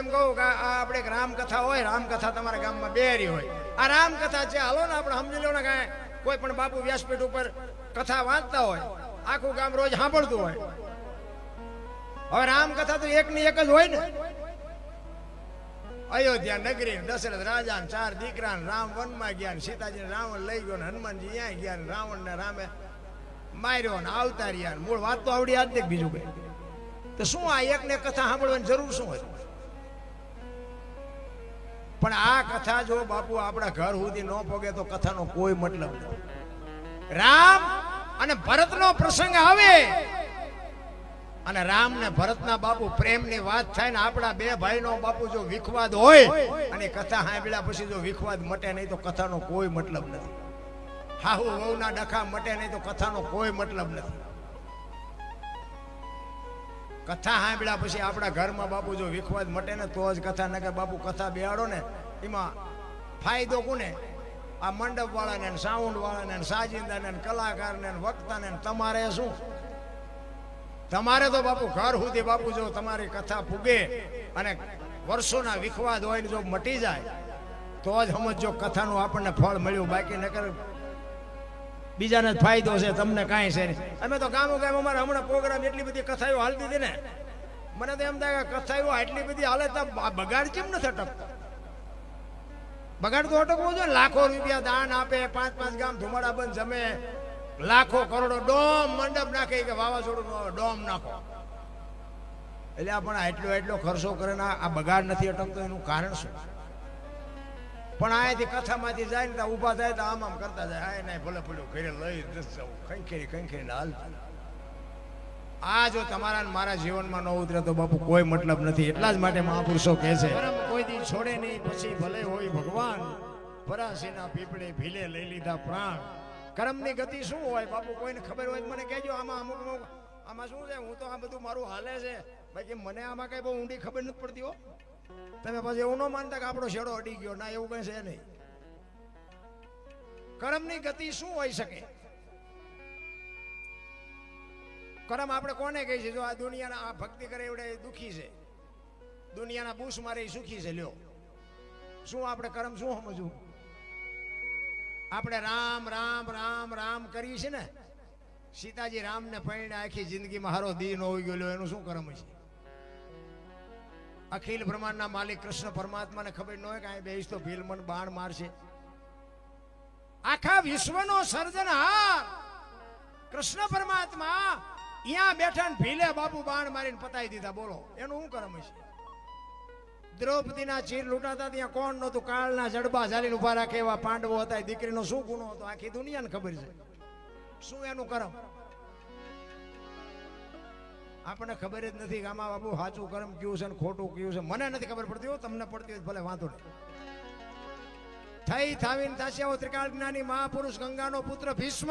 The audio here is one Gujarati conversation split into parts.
એમ કહું કે આપણે રામકથા હોય, રામકથા તમારા ગામમાં બેરી હોય. આ રામકથા છે, હાલો ને આપણે સમજી લો ને કાંઈ કોઈ પણ બાપુ વ્યાસપીઠ ઉપર કથા વાંચતા હોય, આખું ગામ રોજ સાંભળતું હોય. હવે રામકથા તો એક ની એક જ હોય ને. અયોધ્યા નગરી, દશરથ રાજા ચાર દીકરા રામ વનમાં ગયા સીતાજી રાવણ લઈ ગયો હનુમાનજી ત્યાં ગયા રાવણ ને રામે માર્યો ને આવતા રહ્યા મૂળ વાત તો આવડી આજ બીજું કઈ. તો શું આ એક ને કથા સાંભળવાની જરૂર શું હોય? પણ આ કથા જો બાપુ આપણા ઘર સુધી ન પોગે તો કથાનો કોઈ મતલબ નથી રામ અને ભરતનો પ્રસંગ આવે. અને રામ ને ભરતના બાપુ પ્રેમની વાત થાય ને આપણા બે ભાઈનો બાપુ જો વિખવાદ હોય અને કથા સાંભળ્યા પછી જો વિખવાદ મટે નહીં તો કથાનો કોઈ મતલબ નથી. હાહુ વહુના ડખા મટે નહીં તો કથાનો કોઈ મતલબ નથી. કથા સાંભળ્યા પછી આપણા ઘરમાં બાપુ જો વિખવાદ મટે ને તો જ કથા ન કે બાપુ કથા બેહાડો ને, એમાં ફાયદો કોને? આ મંડપ વાળાને સાઉન્ડ વાળાને સાજિંદાને કલાકારને વક્તાને તમારે શું? તમારે તો બાપુ ઘર સુધી બાપુ જો તમારી કથા ફૂગે અને વર્ષોના વિખવાદ હોય ને જો મટી જાય, તો જ સમજો કથાનું આપણને ફળ મળ્યું. બાકી નકર બીજાને ફાયદો છે, તમને કાંઈ છે નહીં. અમે તો ગામો ગામ અમારે હમણાં પ્રોગ્રામ એટલી બધી કથાઓ હાલતી હતી ને. મને તો એમ થાય કે કથાઓ આટલી બધી હાલે તો બગાડ કેમ નથી અટકતો? બગાડ તો અટકવો જોઈએ. લાખો રૂપિયા દાન આપે, પાંચ પાંચ ગામ ધુમાડા બંધ જમે. લાખો કરોડો ડોમ મંડપ નાખે કે વાવાઝોડું ડોમ નાખો. એટલે આપણે પણ આટલો એટલો ખર્ચો કરે આ બગાડ નથી અટકતો. એનું કારણ શું? પણ અહીંયાથી કથામાંથી જાય ને ઊભા થાય તો આમ આમ કરતા જાય. આ નહીં, ભલે ભલે ઘરે લઈ જસ જાઉં ખંખેરી ખંખેરી હાલ. આ જો તમારા મારા જીવનમાં ન ઉતરે તો બાપુ કોઈ મતલબ નથી. એટલા જ માટે મહાપુરુષો કહે છે કોઈ દી છોડે નહીં, પછી ભલે હોય ભગવાન પરાશીના પીપળે ભીલે લઈ લીધા પ્રાણ. કર્મની ગતિ શું હોય બાપુ? કોઈને ખબર હોય મને કહેજો. આમાં અમુક અમુક આમાં શું છે? હું તો આ બધું મારું હાલે છે. બાકી મને આમાં કઈ બહુ ઊંડી ખબર નથી પડતી હો. તમે પછી એવું ન માનતા કે આપણો શેડો અડી ગયો. ના, એવું કઈ છે નહીં. કર્મની ગતિ શું હોઈ શકે? કરમ આપણે કોને કહી છે? જો આ દુનિયાના આ ભક્તિ કરે એવડે દુખી છે. દુનિયાના બૂસ મારે સુખી છે. લ્યો. શું આપણે કરમ શું સમજવું? આપણે રામ રામ રામ રામ કરીએ છીએ ને? સીતાજી રામને પૈણે આખી જિંદગીમાં હારો દિન હોઈ ગયો. એનું શું કરમ છે અખિલ બ્રહ્માંડના માલિક કૃષ્ણ પરમાત્માને ખબર ન હોય કે અહીં બેસ તો ભીલમન બાણ મારશે. આખા વિશ્વનો સર્જનહાર કૃષ્ણ પરમાત્મા અહીંયા બેઠા ભીલે બાપુ બાણ મારીને પતાવી દીધા. બોલો, એનું શું કરમ છે દ્રૌપદીના ચીર લૂંટાતા ત્યાં કોણ નહોતું? કાળના જડબા ઝાલીને ઊભા રાખે એવા પાંડવો હતા. દીકરીનો શું ગુનો હતો? આખી દુનિયાને ખબર છે. શું એનું કરમ આપણને ખબર જ નથી કે આમાં બાબુ સાચું કર્મ કયું છે ને ખોટું કયું છે. મને નથી ખબર પડતી તમને પડતી હોય ભલે વાંધો નહીં. થઈ થાવીને તાસ્યાઓ ત્રિકાળ જ્ઞાની મહાપુરુષ, ગંગાનો પુત્ર ભીષ્મ.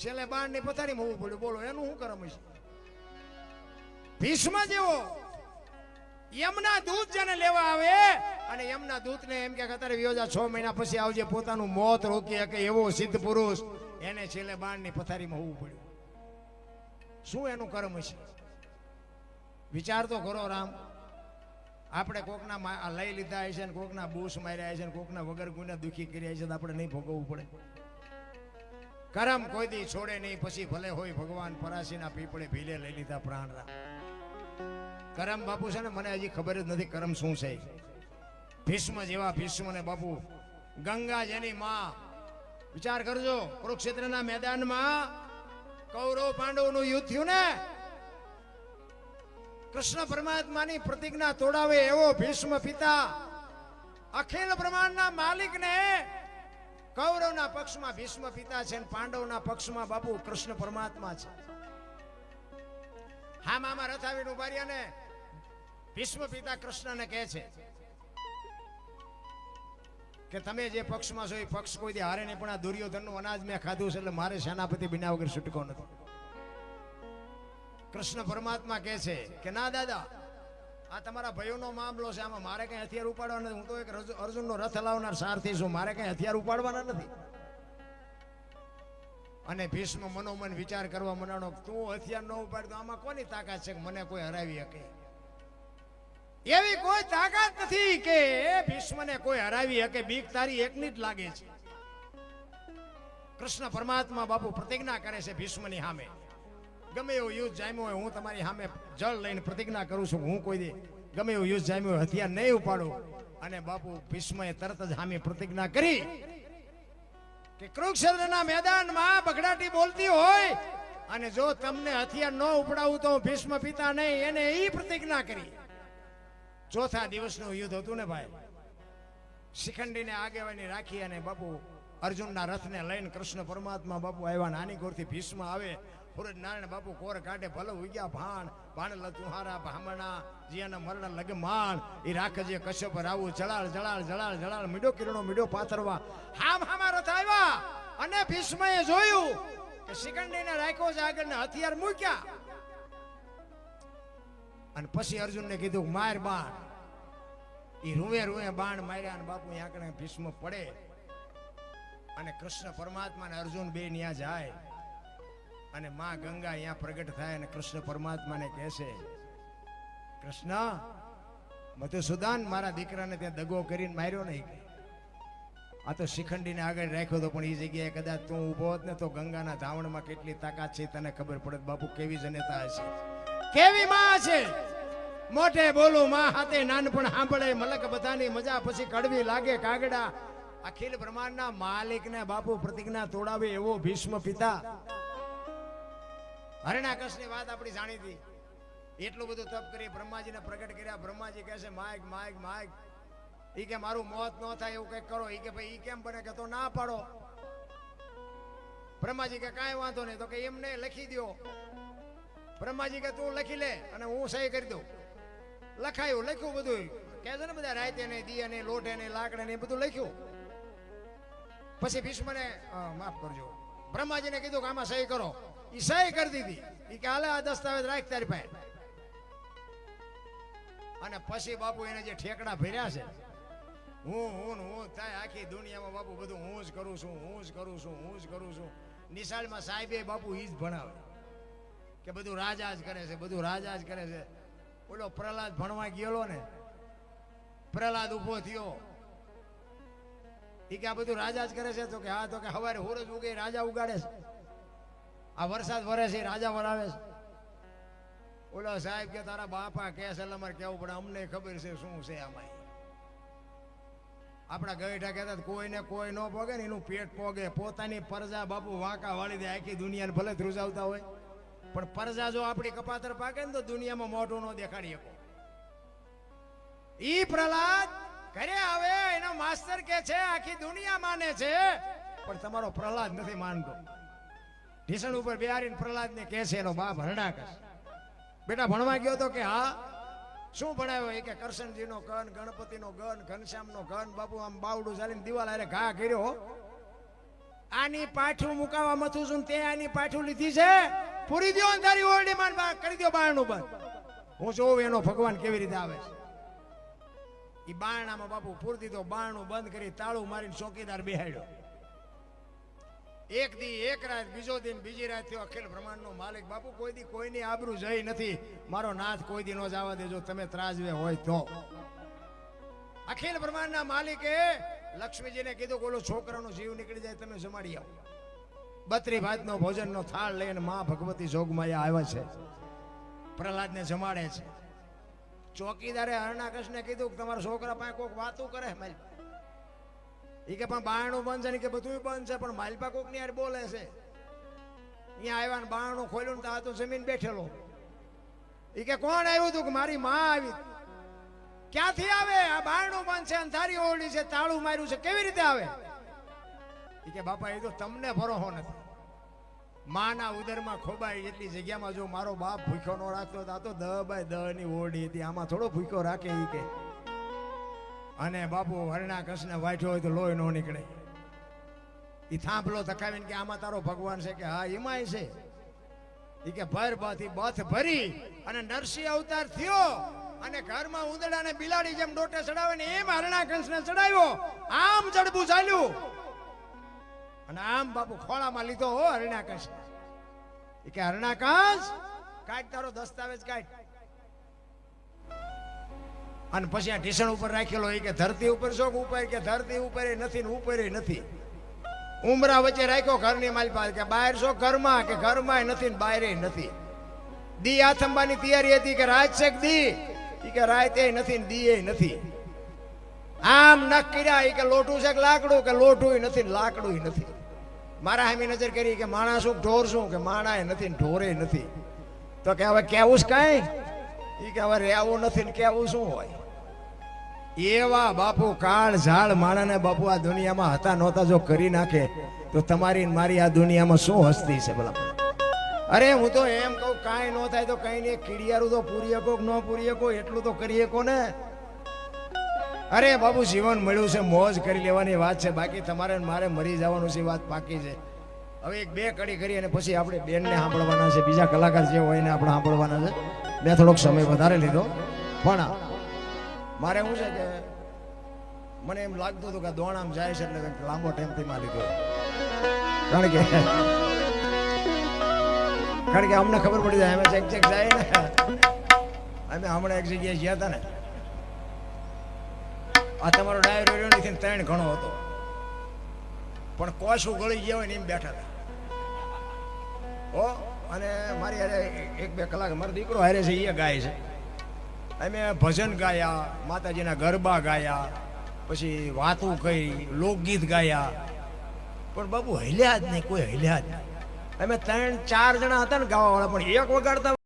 છેલ્લે બાણની પથારી હોવું પડ્યું. બોલો, એનું શું કરમ છે ભીષ્મ જેવો. યમના દૂત જેને લેવા આવે અને યમના દૂતને એમ કે અત્યારે વિયોજા છ મહિના પછી આવજે, પોતાનું મોત રોકી શકે એવો સિદ્ધ પુરુષ એને છેલ્લે બાણની પથારીમાં હોવું પડ્યું. શું એનું કર્મ છે? વિચાર તો કરો રામ. આપણે કોકના લઈ લીધા છે ને કોકના બૂસ માર્યા છે ને કોકના વગર ગુને દુઃખી કર્યા છે આપણે નહીં ભોગવવું પડે. કરમ કોઈ દી છોડે નહીં, પછી ભલે હોય ભગવાન પરાશીના પીપળે ભીલે લઈ લીધા પ્રાણ રામ. કરમ બાપુ છે ને, મને હજી ખબર જ નથી કરમ શું છે. ભીષ્મ જેવા ભીષ્મ ને બાપુ. ગંગા જેની માં. વિચાર કરજો, કુરુક્ષેત્રના મેદાનમાં કૌરવ પાંડવનું યુદ્ધ થયું ને? કૃષ્ણ પરમાત્માની પ્રતિજ્ઞા તોડાવે એવો ભીષ્મ પિતા અખિલ બ્રહ્માંડના માલિકને કૌરવના પક્ષમાં ભીષ્મ પિતા છે અને પાંડવના પક્ષમાં બાપુ કૃષ્ણ પરમાત્મા છે. હા, મામા રથ રહ્યા ને, ભીષ્મ પિતા કૃષ્ણને કહે છે કે તમે જે પક્ષમાં છો એ પક્ષ કોઈ દી હારે નહીં, પણ આ દુર્યોધનનું અનાજ મેં ખાધું છે એટલે મારે સેનાપતિ બિના વગર છૂટકો નથી. કૃષ્ણ પરમાત્મા કહે છે કે, ના, દાદા, આ તમારા ભાઈઓનો મામલો છે, આમાં મારે કંઈ હથિયાર ઉપાડવા નથી. હું તો એક રજ- અર્જુનનો રથ હલાવનાર સારથી છું, મારે કંઈ હથિયાર ઉપાડવાના નથી. અને ભીષ્મ મનોમન વિચાર કરવા મનાણો તું હથિયાર ન ઉપાડ, તો આમાં કોની તાકાત છે કે મને કોઈ હરાવી શકે? એવી કોઈ તાકાત નથી કે ભીષ્મને કોઈ હરાવી શકે. બીક તારી એકની જ લાગે છે. કૃષ્ણ પરમાત્મા બાપુ પ્રતિજ્ઞા કરે છે ભીષ્મની સામે. ગમે એવું યુદ્ધ જામ્યું હોય, હું તમારી સામે જળ લઈને પ્રતિજ્ઞા કરું છું, હું કોઈ દી ગમે એવું યુદ્ધ જામ્યું હોય, હથિયાર નહીં ઉપાડું. અને બાપુ ભીષ્મએ તરત જ સામે પ્રતિજ્ઞા કરી કે કુરુક્ષેત્રના મેદાનમાં બગડાટી બોલતી હોય અને જો તમને હથિયાર ન ઉપડાવું તો ભીષ્મ પિતા નહીં, એને એ પ્રતિજ્ઞા કરી. ચોથા દિવસનું યુદ્ધ હતું ને ભાઈ? શિખંડીને આગેવાની રાખી અને બાપુ અર્જુનના રથને લઈને કૃષ્ણ પરમાત્મા બાપુ આવ્યા નાની ગોરથી ભીષ્મ આવે. સુરજ નારાયણ બાપુ કોર કાઢે, ભલે ઉગ્યા ભાણ ભાણ તુહારા ભામણા જીયાના મરણ લગમાણ એ રાખજે કશ્યપ રાવું જળાળ જળાળ જળાળ જળાળ મીડો કિરણો, મીડો પાથરવા. હામ, હામા રથ આવ્યા. અને ભીષ્મએ જોયું કે શિખંડીને રાખ્યો છે આગળ ને હથિયાર મૂક્યા. અને પછી અર્જુનને કીધું, માર બાણ. એ રૂવે રૂવે બાણ માર્યા અને બાપુ આંકડે ભીષ્મ પડે. અને કૃષ્ણ પરમાત્મા અને અર્જુન બે ન્યા જાય. અને માં ગંગા અહીંયા પ્રગટ થાય અને કૃષ્ણ પરમાત્માને કહે છે, કૃષ્ણ, મધુસૂદન મારા દીકરાને ત્યાં દગો કરીને માર્યો નહીં. આ તો શિખંડીને આગળ રાખ્યો તો પણ એ જગ્યાએ કદાચ તું ઊભો હોત ને તો ગંગાના ધાવણમાં કેટલી તાકાત છે તને ખબર પડે બાપુ કેવી જનતા હશે. કેવી માં છે? મોઢે બોલું, માં હાથે નાનપણ સાંભળે, મલક બધાની મજા પછી કડવી લાગે કાગડા. અખિલ બ્રહ્માંડના માલિકને બાપુ પ્રતિજ્ઞા તોડાવે એવો ભીષ્મ પિતા. હરણાકશની વાત આપણી જાણીતી. એટલું બધું તપ કરી બ્રહ્માજીને પ્રગટ કર્યા. બ્રહ્માજી કહે છે, માયક માયક માયક. ઈ કે, મારું મોત ન થાય એવું કંઈક કરો. ઈ કે, ભાઈ, ઈ કેમ બને કે તો ના પાડો? બ્રહ્માજી કે, કાંઈ વાંધો નહીં. તો કે, એમને લખી દ્યો. બ્રહ્માજી કે તું લખી લે અને હું સહી કરી દઉં. લખાયું, લખ્યું બધું કે છે ને બધા, રાયતે ને દિયે ને લોટે ને લાકડે ને બધું લખ્યું. પછી ભીષ્મને માફ કરજો. બ્રહ્માજીને કીધું કે, આમાં સહી કરો. એ સહી કરી દીધી. એ કે, હાલે આ દસ્તાવેજ રાખ તારી પાસે. અને પછી બાપુ એને જે ઠેકડા ભર્યા છે, હું હું હું થાય આખી દુનિયામાં બાપુ બધું હું જ કરું છું, હું જ કરું છું, હું જ કરું છું. નિશાળમાં સાહેબે બાપુ એ જ ભણાવે કે બધું રાજા જ કરે છે બધું રાજા જ કરે છે. ઓલો પ્રહલાદ ભણવા ગયેલો ને પ્રહલાદ ઊભો થયો. એ કે આ બધું રાજા જ કરે છે તો કે હા તો કે હવારે હોરજ ઉગે રાજા ઉગાડે છે. આ વરસાદ વરે છે રાજા વરાવે છે. ઓલો સાહેબ કે તારા બાપા કે છે અમારે કેવું પડે અમને ખબર છે શું છે આમાં આપણા ગઈઠા કહેતા હતા, કોઈને કોઈ ન પોગે ને એનું પેટ પોગે. પોતાની પરજા બાપુ વાંકા વાળી દે આખી દુનિયાને ભલે ધ્રુજાવતા હોય. પણ પરજા જો આપણી કપાતર પાકે ને તો દુનિયામાં મોઢું ન દેખાડી શકો. ઈ પ્રહલાદ ઘરે આવે, એનો માસ્તર કે છે, આખી દુનિયા માને છે, પણ તમારો પ્રહલાદ નથી માનતો. ઢીસણ ઉપર બિહારીને પ્રહલાદને કે છે, એનો બાપ હરડાકશ બેટા, ભણવા ગયો તો કે, હા. શું ભણાવ્યો? એ કે, કરશનજીનો ગન ગણપતિનો ગન ઘનશ્યામનો ગન બાપુ આમ બાવડું ચાલીને દિવાલ અરે ઘા કર્યો આની પાઠું મુકાવા મથું છું તે આની પાઠું લીધી છે. પૂરી દો અંધારી ઓરડી માન કરી દ્યો બારણું બંધ હું જોઉં એનો ભગવાન કેવી રીતે આવે છે. ઈ બારણામાં બાપુ પૂરતી દીધો, બારણું બંધ કરી તાળું મારીને ચોકીદાર બેહાડ્યો. એક દી, એક રાત, બીજો દિન, બીજી રાત થયો, અખિલ બ્રહ્માંડનો માલિક, બાપુ, કોઈ દી કોઈની આબરૂ જઈ નથી. મારો નાથ કોઈ દી નો જવા દેજો, તમે ત્રાજવે હોય તો. અખિલ બ્રહ્માંડના માલિકે લક્ષ્મીજીને કીધું કે ઓલો છોકરાનો જીવ નીકળી જાય, તમે જમાડી આવો. બત્રી ભાતનો ભોજનનો થાળ લઈને માં ભગવતી જોગમાયા આવે છે. પ્રહલાદને જમાડે છે. ચોકીદારે હરણાકૃષ્ણને કીધું કે તમારા છોકરા પાસે કોઈક વાતું કરે મારી એ કે પણ બારણું બંધ છે ને કે બધું બંધ છે, પણ માલપા કોકની યાર બોલે છે. અહીંયા આવ્યા ને બારણું ખોલ્યું ને તો આ તો જમીન બેઠેલો. એ કે કોણ આવ્યું હતું કે મારી માં આવી? ક્યાંથી આવે? આ બારણું બંધ છે અંધારી ઓરડી છે, તાળું માર્યું છે. કેવી રીતે આવે? એ કે, બાપા, એ તો તમને ભરોહો નથી. માના ઉદરમાં ખોબાઈ એટલી જગ્યામાં જો મારો બાપ ભૂખ્યો નો રાખતો તો દ બાય દ ની ઓરડી હતી. આમાં થોડો ભૂખ્યો રાખે એ કે. અને બાપુ હરણા કૃષ્ણ વાંચ્યો હોય તો લોહી નો નીકળે. એ થાંભલો થકાવીને કે, આમાં તારો ભગવાન છે? કે, હા, એમાંય છે. એ કે, ભર બથ ભરી અને નરસિંહ અવતાર થયો. અને ઘરમાં ઉંદડાને બિલાડી જેમ ડોટે ચડાવે ને એમ હરણા કંસને ચડાવ્યો. આમ જડબું ચાલ્યું. અને આમ બાપુ ખોળામાં લીધો હો હરણા કંસ કે હરણા કંસ કાઢ તારો દસ્તાવેજ કાઢ. અને પછી આ ઢીસણ ઉપર રાખેલો એ કે, ધરતી ઉપર શોખ ઉપર કે ધરતી ઉપર નથી ને ઉપર નથી. ઉમરા વચ્ચે રાખ્યો ઘરની મારી પાસે કે, બહાર શો ઘરમાં કે ઘરમાં નથી ને બહાર નથી. દી આથંબાની તૈયારી હતી કે રાજશેખ દી ઈ કે રાત નથી ને દી એ નથી. આમ નખ કર્યા એ કે લોટું છે કે લાકડું? કે લોટું નથી ને લાકડું નથી. મારા હામી નજર કરી કે માણસ શું ઢોર શું? કે માણા એ નથી ને ઢોરે નથી. તો કે હવે કેવું છે કાંઈ? એ કે હવે રહેવું નથી ને કેવું શું હોય? એવા બાપુ કાળ ઝાડ માણાને બાપુ આ દુનિયામાં હતા નહોતા. જો કરી નાખે, તો તમારી મારી આ દુનિયામાં શું હસ્તી છે ભલા? અરે હું તો એમ કહું, કાંઈ ન થાય તો કઈ નહીં. કીડિયારું તો પૂરી શકો ન પૂરી શકો એટલું તો કરી શકો ને અરે બાબુ, જીવન મળ્યું છે, મોજ કરી લેવાની વાત છે. બાકી તમારે મારે મરી જવાનું છે વાત પાકી છે. હવે એક બે કડી કરી અને પછી આપણે બેનને સાંભળવાના છે. બીજા કલાકાર જે હોય ને આપણે સાંભળવાના છે. મેં થોડોક સમય વધારે લીધો. પણ મારે શું છે કે મને એમ લાગતું હતું કે દોણામ જાય છે એટલે લાંબો ટાઈમથી માં લીધો. કારણ કે કારણ કે અમને ખબર પડી જાય, અમે ચેક જાય ને. અમે હમણાં એક જગ્યાએ ગયા હતા ને. આ તમારો ડાયરો રહ્યો નથી ત્રણ ઘણો હતો. પણ કોશું ગળી ગયા હોય ને એમ બેઠા હતા. ઓ અને મારી હારે એક બે કલાક મારો દીકરો હારે છે એ ગાય છે. અમે ભજન ગાયા, માતાજીના ગરબા ગાયા, પછી વાતું કહી લોકગીત ગાયા. પણ બાબુ હલ્યા જ નહીં, કોઈ હલ્યા જ નહીં. અમે ત્રણ ચાર જણા હતા ને ગાવાવાળા પણ એક વગાડતા